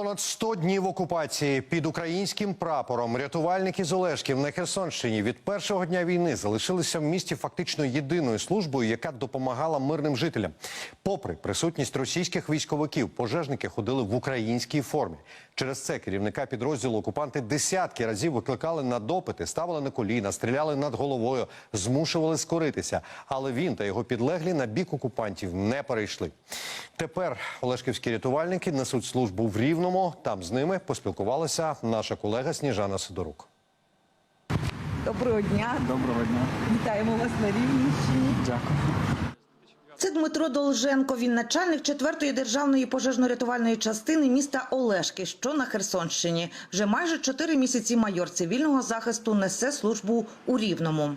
Понад 100 днів окупації під українським прапором рятувальники з Олешків на Херсонщині від першого дня війни залишилися в місті фактично єдиною службою, яка допомагала мирним жителям. Попри присутність російських військовиків, пожежники ходили в українській формі. Через це керівника підрозділу окупанти десятки разів викликали на допити, ставили на коліна, стріляли над головою, змушували скоритися. Але він та його підлеглі на бік окупантів не перейшли. Тепер Олешківські рятувальники несуть службу в Рівному. Там з ними поспілкувалася наша колега Сніжана Сидорук. Доброго дня. Доброго дня. Вітаємо вас на Рівненщині. Дякую. Це Дмитро Долженко. Він начальник 4-ї державної пожежно-рятувальної частини міста Олешки, що на Херсонщині. Вже майже 4 місяці майор цивільного захисту несе службу у Рівному.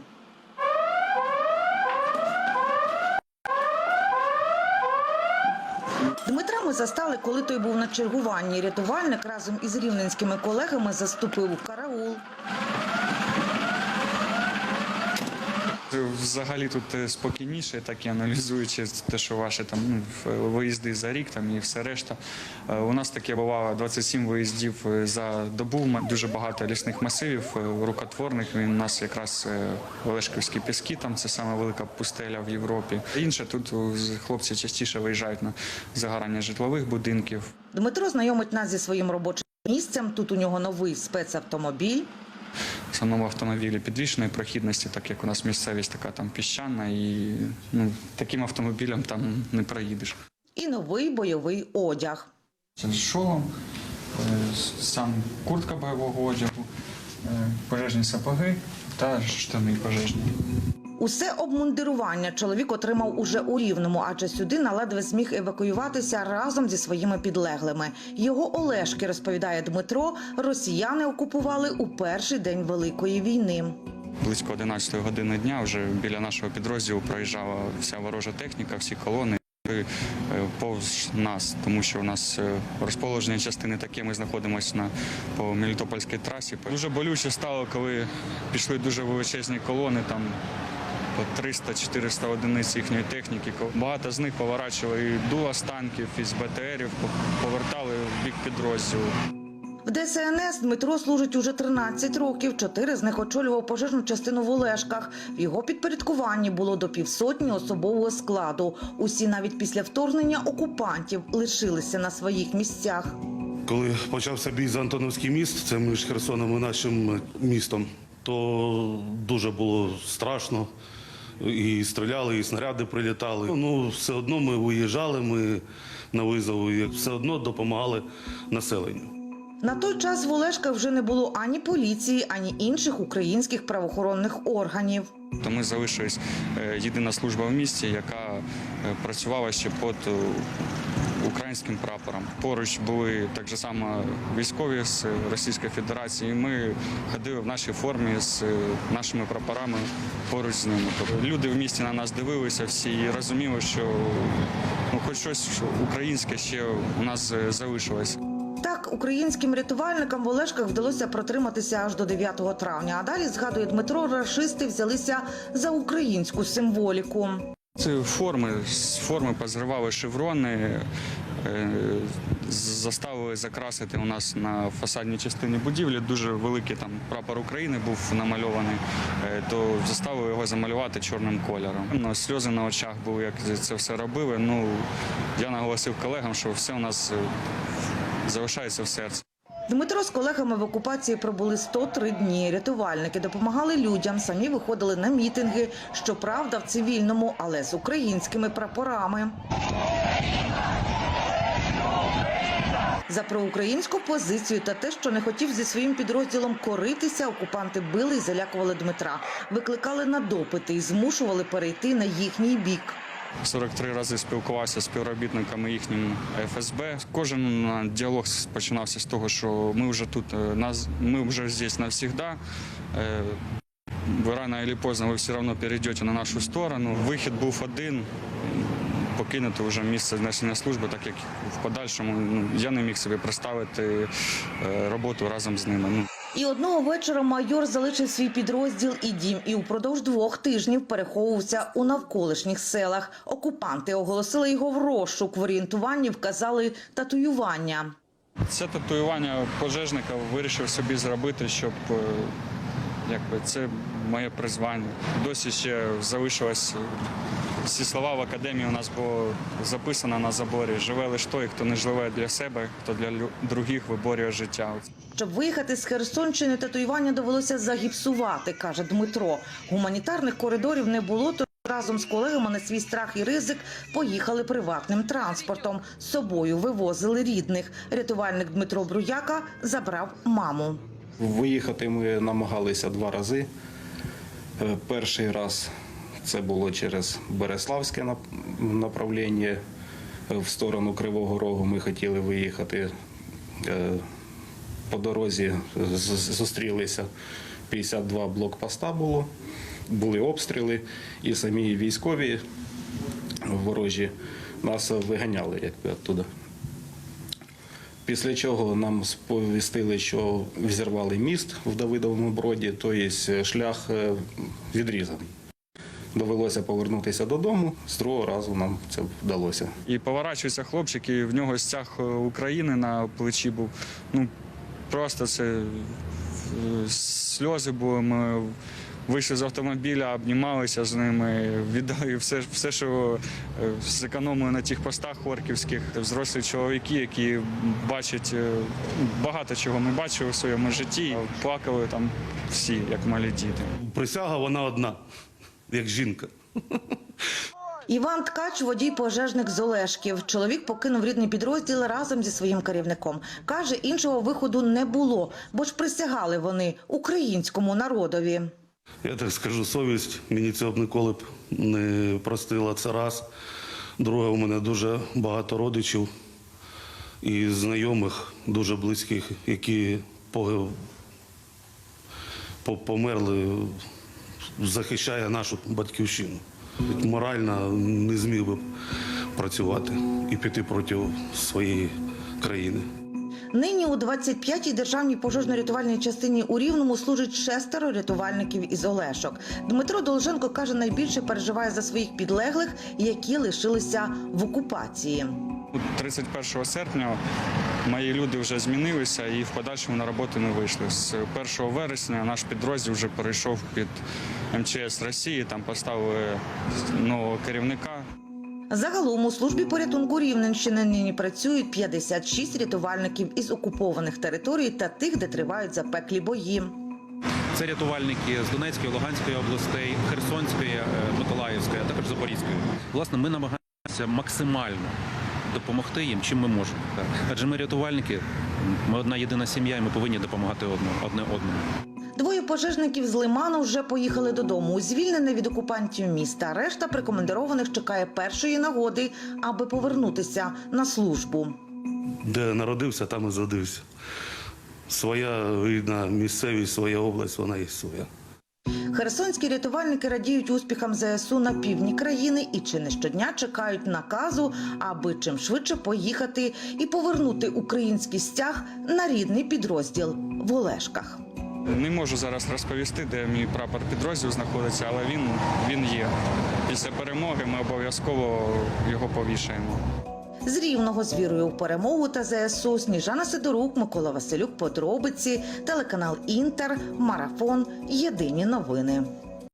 Дмитра ми застали, коли той був на чергуванні. Рятувальник разом із рівненськими колегами заступив у караул. Взагалі тут е, спокійніше, так і аналізуючи те, що ваші там ну, виїзди за рік там і все решта. Е, У нас таке бувало 27 виїздів е, за добу. Дуже багато лісних масивів, е, рукотворних. Він у нас якраз е, Олешківські піски, там це саме велика пустеля в Європі. Інше тут хлопці частіше виїжджають на загорання житлових будинків. Дмитро знайомить нас зі своїм робочим місцем. Тут у нього новий спецавтомобіль. В основному автомобілі підвішеної прохідності, так як у нас місцевість така там піщана, і ну, таким автомобілем там не проїдеш. і новий бойовий одяг. Це шолом, е, сам куртка бойового одягу, е, пожежні сапоги та штани пожежні. Усе обмундирування чоловік отримав уже у Рівному, адже сюди наладве зміг евакуюватися разом зі своїми підлеглими. Його Олешки, розповідає Дмитро, росіяни окупували у перший день Великої війни. Близько 11 години дня вже біля нашого підрозділу проїжджала вся ворожа техніка, всі колони. е, Повз нас, тому що у нас е, розположення частини таке, ми знаходимося на по Мелітопольській трасі. Дуже болюче стало, коли пішли дуже величезні колони, там по 300-400 одиниць їхньої техніки. Багато з них поворачували і дула з танків, із БТРів, повертали в бік підрозділу. В ДСНС Дмитро служить уже 13 років. Чотири з них очолював пожежну частину в Олешках. В його підпорядкуванні було до півсотні особового складу. Усі навіть після вторгнення окупантів лишилися на своїх місцях. Коли почався бій за Антоновський міст, це між Херсоном і нашим містом, то дуже було страшно. І стріляли, і снаряди прилітали. Ну, все одно ми виїжджали, ми на визов, і все одно допомагали населенню. На той час в Олешках вже не було ані поліції, ані інших українських правоохоронних органів. То ми залишились е, єдина служба в місті, яка е, працювала ще під е, українським прапором. Поруч були так само військові з Російської Федерації. Ми ходили в нашій формі з нашими прапорами поруч з ними. Тобто люди в місті на нас дивилися всі і розуміли, що ну, хоч щось українське ще у нас е, залишилось. Так, українським рятувальникам в Олешках вдалося протриматися аж до 9 травня. А далі, згадує Дмитро, рашисти взялися за українську символіку. Це форми, форми позривали шеврони, е, заставили закрасити у нас на фасадній частині будівлі. Дуже великий там прапор України був намальований, е, то заставили його замалювати чорним кольором. Ну, сльози на очах були, як це все робили. Ну, я наголосив колегам, що все у нас е, залишається в серці. Дмитро з колегами в окупації пробули 103 дні. Рятувальники допомагали людям, самі виходили на мітинги. Щоправда, в цивільному, але з українськими прапорами. За проукраїнську позицію та те, що не хотів зі своїм підрозділом коритися, окупанти били і залякували Дмитра, викликали на допити і змушували перейти на їхній бік. 43 рази спілкувався з співробітниками їхнім ФСБ. Кожен діалог починався з того, що ми вже тут, е, ми вже здесь навсегда. Е, рано или поздно ви все одно перейдете на нашу сторону. Вихід був один. Покинути вже місце несення служби, так як в подальшому ну, я не міг собі представити е, роботу разом з ними. Ну, І одного вечора майор залишив свій підрозділ і дім, і упродовж двох тижнів переховувався у навколишніх селах. Окупанти оголосили його в розшук. В орієнтуванні вказали татуювання. Це татуювання пожежника вирішив собі зробити, щоб е, якби це моє призвання. Досі ще залишилось всі слова в академії. У нас було записано на заборі. Живе лише той, хто не живе для себе, хто для других виборює життя. Щоб виїхати з Херсонщини, татуювання довелося загіпсувати, каже Дмитро. Гуманітарних коридорів не було, то разом з колегами на свій страх і ризик поїхали приватним транспортом. З собою вивозили рідних. Рятувальник Дмитро Бруяка забрав маму. Виїхати ми намагалися два рази. Е, Перший раз це було через Береславське направлення е, в сторону Кривого Рогу. Ми хотіли виїхати. Е, По дорозі зустрілися 52 блокпоста було, були обстріли, і самі військові ворожі нас виганяли якби оттуда. Після чого нам сповістили, що взірвали міст в Давидовому броді, тобто шлях відрізаний. Довелося повернутися додому. З другого разу нам це вдалося. І поворачується хлопчик, і в нього стяг е, України на плечі був. Ну просто це е, сльози були. Ми вийшли з автомобіля, обнімалися з ними, віддали все, все що е, зекономили на тих постах хорківських. Взрослі чоловіки, які бачать багато чого ми бачили в своєму житті. Плакали там всі, як малі діти. Присяга вона одна, як жінка. Іван Ткач, водій пожежник з Олешків. Чоловік покинув рідний підрозділ разом зі своїм керівником. Каже, іншого виходу не було, бо ж присягали вони українському народові. Я так скажу, совість мені цього б ніколи б не простила. Це раз. Друге, у мене дуже багато родичів і знайомих, дуже близьких, які по- по- померли, захищає нашу батьківщину. Морально не зміг би працювати і піти проти своєї країни. Нині у 25-й державній пожежно-рятувальній частині у Рівному служить шестеро рятувальників із Олешок. Дмитро Долженко каже, найбільше переживає за своїх підлеглих, які лишилися в окупації. 31 серпня мої люди вже змінилися і в подальшому на роботу не вийшли. З 1 вересня наш підрозділ вже перейшов під МЧС Росії. Там поставили нового керівника. Загалом у службі порятунку Рівненщини нині працюють 56 рятувальників із окупованих територій та тих, де тривають запеклі бої. Це рятувальники з Донецької, Луганської областей, Херсонської, е, Миколаївської, а також Запорізької. Власне, ми намагаємося максимально допомогти їм, чим ми можемо. Адже ми рятувальники, ми одна єдина сім'я, і ми повинні допомагати одне, одне одному. Двоє пожежників з Лиману вже поїхали додому звільнене від окупантів міста. Решта прикомандированих чекає першої нагоди, аби повернутися на службу. Де народився, там і зродився. Своя рідна місцевість, своя область, вона є своя. Херсонські рятувальники радіють успіхам ЗСУ на півдні країни і чи не щодня чекають наказу, аби чим швидше поїхати і повернути український стяг на рідний підрозділ в Олешках. Не можу зараз розповісти, де мій прапор підрозділ знаходиться, але він, він є. Після перемоги ми обов'язково його повішаємо. З рівного з вірою у перемогу та ЗСУ Сніжана Сидорук, Микола Василюк, подробиці, телеканал Інтер, Марафон. Єдині новини.